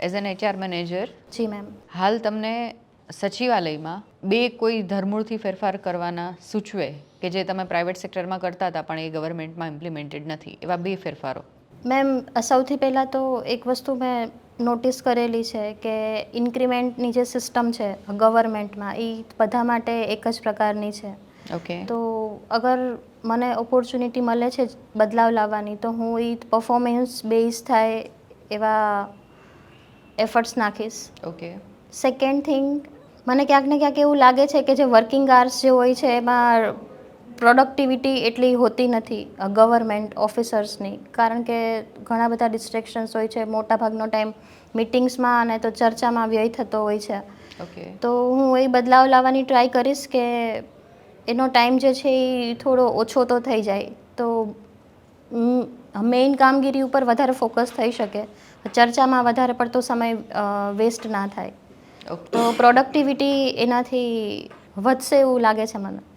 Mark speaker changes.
Speaker 1: As an HR manager
Speaker 2: ji ma'am
Speaker 1: હાલ તમને સચિવાલયમાં બે કોઈ ધરમૂળથી ફેરફાર કરવાના સૂચવે કે જે તમે પ્રાઇવેટ સેક્ટરમાં કરતા હતા પણ એ ગવર્મેન્ટમાં ઇમ્પ્લિમેન્ટેડ નથી. એવા બે ફેરફારો.
Speaker 2: મેમ સૌથી પહેલાં તો એક વસ્તુ મેં નોટિસ કરેલી છે કે ઇન્ક્રીમેન્ટની જે સિસ્ટમ છે ગવર્મેન્ટમાં એ બધા માટે એક જ પ્રકારની છે.
Speaker 1: ઓકે
Speaker 2: તો અગર મને ઓપોર્ચ્યુનિટી મળે છે બદલાવ લાવવાની તો હું એ પરફોર્મન્સ બેઝ થાય એવા એફર્ટ્સ નાખીશ.
Speaker 1: ઓકે
Speaker 2: સેકન્ડ થિંગ મને ક્યાંક ને ક્યાંક એવું લાગે છે કે જે વર્કિંગ આર્સ જે હોય છે એમાં પ્રોડક્ટિવિટી એટલી હોતી નથી ગવર્મેન્ટ ઓફિસર્સની કારણ કે ઘણા બધા ડિસ્ટ્રેક્શન્સ હોય છે મોટાભાગનો ટાઈમ મિટિંગ્સમાં અને તો ચર્ચામાં વ્યય થતો હોય છે.
Speaker 1: ઓકે
Speaker 2: તો હું એ બદલાવ લાવવાની ટ્રાય કરીશ કે એનો ટાઈમ જે છે એ થોડો ઓછો તો થઈ જાય. તો મેઇન કામગીરી ઉપર વધારે ફોકસ થઈ શકે. ચર્ચામાં વધારે પડતો સમય વેસ્ટ ના થાય. તો પ્રોડક્ટિવિટી એનાથી વધશે એવું લાગે છે મને.